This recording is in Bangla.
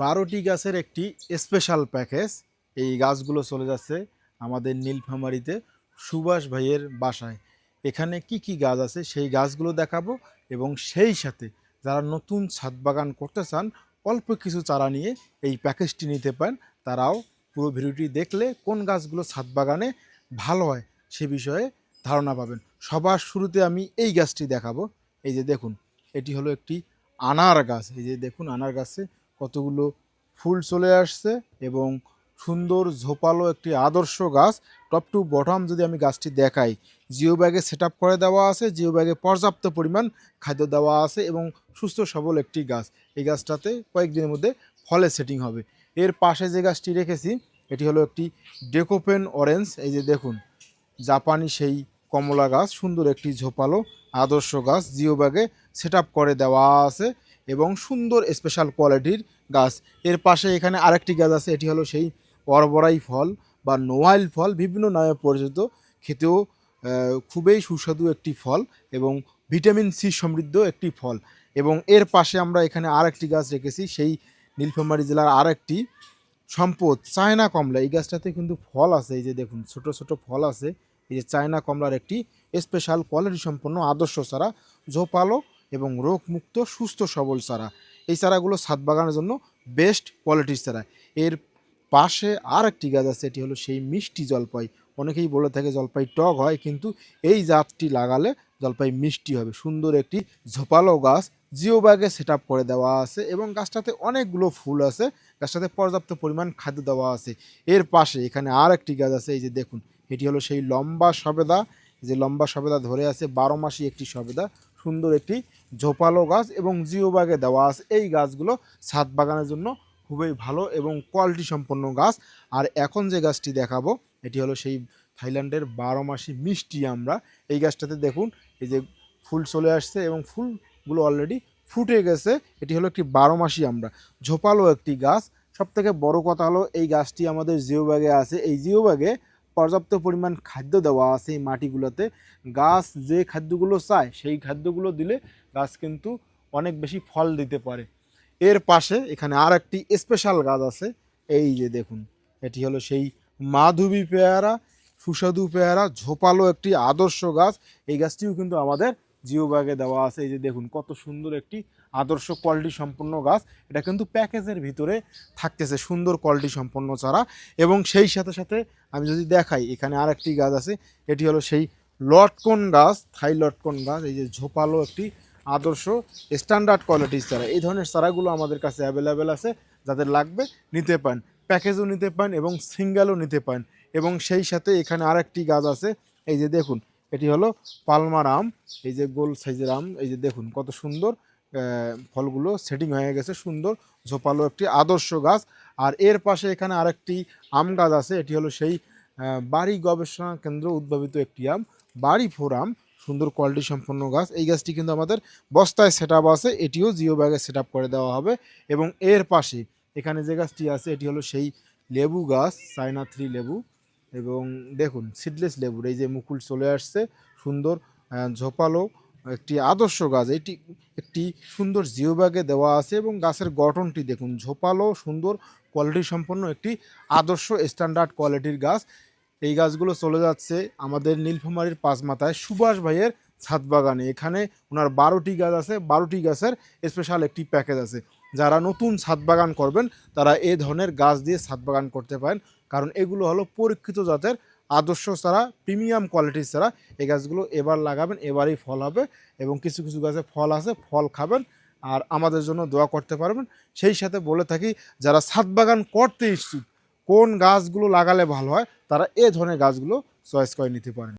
বারোটি গাছের একটি স্পেশাল প্যাকেজ এই গাছগুলো চলে যাচ্ছে আমাদের নীলফামারিতে সুভাষ ভাইয়ের বাসায়। এখানে কি কি গাছ আছে সেই গাছগুলো দেখাবো এবং সেই সাথে যারা নতুন ছাদ বাগান করতে চান, অল্প কিছু চারা নিয়ে এই প্যাকেজটি নিতে পারেন। তারাও পুরো ভিডিওটি দেখলে কোন গাছগুলো ছাদ বাগানে ভালো হয় সে বিষয়ে ধারণা পাবেন। সবার শুরুতে আমি এই গাছটি দেখাবো। এই যে দেখুন, এটি হলো একটি আনার গাছ। এই যে দেখুন, আনার গাছে কতগুলো ফুল চলে আসছে এবং সুন্দর ঝোপালো একটি আদর্শ গাছ। টপ টু বটম যদি আমি গাছটি দেখাই জিও ব্যাগে সেট করে দেওয়া আছে জিও ব্যাগে পর্যাপ্ত পরিমাণ খাদ্য দেওয়া আছে এবং সুস্থ সবল একটি গাছ। এই গাছটাতে কয়েকদিনের মধ্যে ফলে সেটিং হবে। এর পাশে যে গাছটি রেখেছি, এটি হলো একটি ডেকোপেন অরেঞ্জ। এই যে দেখুন, জাপানি সেই কমলা গাছ, সুন্দর একটি ঝোপালো আদর্শ গাছ জিও ব্যাগে সেট করে দেওয়া আছে এবং সুন্দর স্পেশাল কোয়ালিটির গাছ। এর পাশে এখানে আরেকটি গাছ আছে, এটি হলো সেই অরবরাই ফল বা নোয়াইল ফল, বিভিন্ন নামে পরিচিত। খেতেও খুবই সুস্বাদু একটি ফল এবং ভিটামিন সি সমৃদ্ধ একটি ফল। এবং এর পাশে আমরা এখানে আরেকটি গাছ রেখেছি, সেই নীলফামারী জেলার আরেকটি সম্পদ, চায়না কমলা। এই গাছটাতে কিন্তু ফল আছে, এই যে দেখুন, ছোট ছোট ফল আছে। এই যে চায়না কমলার একটি স্পেশাল কোয়ালিটি সম্পন্ন আদর্শ চারা, ঝোপালো এবং রোগমুক্ত, সুস্থ, সবল চারা। এই চারাগুলো ছাদ বাগানের জন্য বেস্ট কোয়ালিটির চারা। এর পাশে আর একটি গাছ আছে, এটি হলো সেই মিষ্টি জলপাই। অনেকেই বলে থাকে জলপাই টক হয়, কিন্তু এই জাতটি লাগালে জলপাই মিষ্টি হবে। সুন্দর একটি ঝোপালো গাছ জিও ব্যাগে সেট করে দেওয়া আছে এবং গাছটাতে অনেকগুলো ফুল আছে। গাছটাতে পর্যাপ্ত পরিমাণ খাদ্য দেওয়া আছে। এর পাশে এখানে আর একটি গাছ আছে, এই যে দেখুন এটি হলো সেই লম্বা সবেদা। যে লম্বা সবেদা ধরে আছে, বারো মাসি একটি সবেদা। সুন্দর একটি ঝোপালো গাছ এবং জিওবাগে দেওয়া আছে। এই গাছগুলো ছাদ বাগানের জন্য খুবই ভালো এবং কোয়ালিটি সম্পন্ন গাছ। আর এখন যে গাছটি দেখাবো, এটি হলো সেই থাইল্যান্ডের বারো মাসি মিষ্টি আমরা। এই গাছটাতে দেখুন, এই যে ফুল চলে আসছে এবং ফুলগুলো অলরেডি ফুটে গেছে। এটি হলো একটি বারো মাসি আমরা। ঝোপালো একটি গাছ। সব থেকে বড় কথা হলো, এই গাছটি আমাদের জিও ব্যাগে আছে। এই জিও ব্যাগে পর্যাপ্ত পরিমাণ খাদ্য দেওয়া আছে এই মাটিগুলোতে। গাছ যে খাদ্যগুলো চায়, সেই খাদ্যগুলো দিলে গাছ কিন্তু অনেক বেশি ফল দিতে পারে। এর পাশে এখানে আর একটি স্পেশাল গাছ আছে, এই যে দেখুন, এটি হলো সেই মাধবী পেয়ারা, সুস্বাদু পেয়ারা, ঝোপালো একটি আদর্শ গাছ। এই গাছটিও কিন্তু আমাদের জিও ব্যাগে দেওয়া আছে। এই যে দেখুন, কত সুন্দর একটি আদর্শ কোয়ালিটি সম্পন্ন গাছ, এটা কিন্তু প্যাকেজের ভিতরে থাকতেছে, সুন্দর কোয়ালিটি সম্পন্ন চারা। এবং সেই সাথে সাথে আমি যদি দেখাই, এখানে আর একটি গাছ আছে, এটি হলো সেই লটকন গাছ, থাই লটকন গাছ, এই যে ঝোপালো একটি আদর্শ স্ট্যান্ডার্ড কোয়ালিটির চারা। এই ধরনের চারাগুলো আমাদের কাছে অ্যাভেলেবেল আছে, যাদের লাগবে নিতে পারেন প্যাকেজও নিতে পারেন এবং সিঙ্গেলও নিতে পারেন। এবং সেই সাথে এখানে আরেকটি গাছ আছে, এই যে দেখুন, এটি হলো পালমার আম এই যে গোল সাইজের আম, এই যে দেখুন কত সুন্দর ফলগুলো সেটিং হয়ে গেছে সুন্দর, ঝোপালো একটি আদর্শ গাছ। আর এর পাশে এখানে আরেকটি আম গাছ আছে, এটি হলো সেই বাড়ি গবেষণা কেন্দ্র উদ্ভাবিত একটি আম, বাড়ি ফোর আম, সুন্দর কোয়ালিটি সম্পন্ন গাছ। এই গাছটি কিন্তু আমাদের বস্তায় সেট আছে, এটিও জিও ব্যাগে সেট করে দেওয়া হবে। এবং এর পাশে এখানে যে গাছটি আছে, এটি হলো সেই লেবু গাছ চায়না থ্রি লেবু। এবং দেখুন সিডলেস লেবুর, এই যে মুকুল চলে আসছে, সুন্দর ঝোপালো একটি আদর্শ গাছ, এটি একটি সুন্দর জিওব্যাগে দেওয়া আছে এবং গাছের গঠনটি দেখুন, ঝোপালো, সুন্দর কোয়ালিটি সম্পন্ন একটি আদর্শ স্ট্যান্ডার্ড কোয়ালিটির গাছ। এই গাছগুলো চলে যাচ্ছে আমাদের নীলফামারীর পাঁচমাথায় সুভাষ ভাইয়ের ছাদ বাগানে। এখানে ওনার বারোটি গাছ আছে, বারোটি গাছের স্পেশাল একটি প্যাকেজ আছে। যারা নতুন ছাদ বাগান করবেন, তারা এ ধরনের গাছ দিয়ে ছাদ বাগান করতে পারেন। কারণ এগুলো হলো পরীক্ষিত জাতের আদর্শ ছাড়া, প্রিমিয়াম কোয়ালিটি ছাড়া এই গাছগুলো এবার লাগাবেন, এবারই ফল হবে এবং কিছু কিছু গাছে ফল আছে, ফল খাবেন আর আমাদের জন্য দোয়া করতে পারবেন। সেই সাথে বলে থাকি, যারা ছাদ বাগান করতে ইচ্ছুক, কোন গাছগুলো লাগালে ভালো হয়, তারা এ ধরনের গাছগুলো চয়েস করে নিতে পারেন।